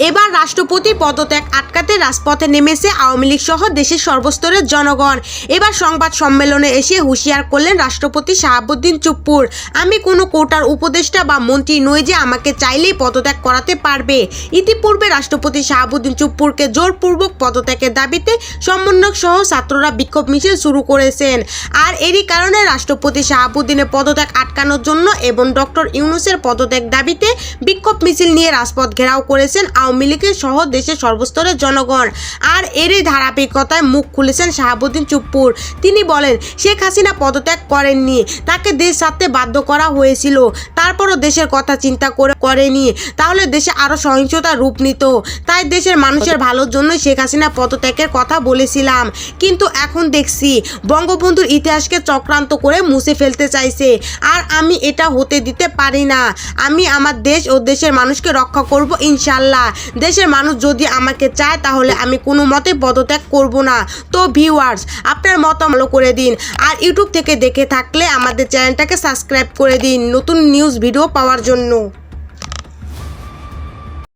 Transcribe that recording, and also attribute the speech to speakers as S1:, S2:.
S1: এবার রাষ্ট্রপতি পদত্যাগ আটকাতে রাজপথে নেমেছে আওয়ামী লীগ সহ দেশের সর্বস্তরের জনগণ। এবার সংবাদ সম্মেলনে এসে হুঁশিয়ার করলেন রাষ্ট্রপতি শাহাবুদ্দিন চুপ্পুর। আমি কোনো কোটার উপদেষ্টা বা মন্ত্রী নই যে আমাকে চাইলেই পদত্যাগ করাতে পারবে। ইতিপূর্বে রাষ্ট্রপতি শাহাবুদ্দিন চুপ্পুরকে জোরপূর্বক পদত্যাগের দাবিতে সমন্বয়ক সহ ছাত্ররা বিক্ষোভ মিছিল শুরু করেছেন। আর এরই কারণে রাষ্ট্রপতি শাহাবুদ্দিনের পদত্যাগ আটকানোর জন্য এবং ডক্টর ইউনুসের পদত্যাগ দাবিতে বিক্ষোভ মিছিল নিয়ে রাজপথ ঘেরাও করেছেন আওয়ামী লীগের সহ দেশের সর্বস্তরের জনগণ। আর এরই ধারাবাহিকতায় মুখ খুলেছেন শাহাবুদ্দিন চুপ্পুর। তিনি বলেন, শেখ হাসিনা পদত্যাগ করেননি। তাকে দেশ ছাড়তে বাধ্য করা হয়েছিল। তারপরও দেশের কথা চিন্তা করে করেনি। তাহলে দেশে আরও সহিংসতার রূপ নিত। তাই দেশের মানুষের ভালোর জন্য শেখ হাসিনা পদত্যাগের কথা বলেছিলাম। কিন্তু এখন দেখছি, বঙ্গবন্ধুর ইতিহাসকে চক্রান্ত করে মুছে ফেলতে চাইছে। আর আমি এটা হতে দিতে পারি না। আমি আমার দেশ ও দেশের মানুষকে রক্ষা করব ইনশাল্লাহ। দেশের মানুষ যদি আমাকে চায় তাহলে আমি কোনো মতে পদত্যাগ করব না। তো ভিউয়ার্স আপনার মত ভালো করে দিন। আর ইউটিউব থেকে দেখে থাকলে আমাদের চ্যানেলটাকে সাবস্ক্রাইব করে দিন। নতুন নিউজ ভিডিও পাওয়ার জন্য।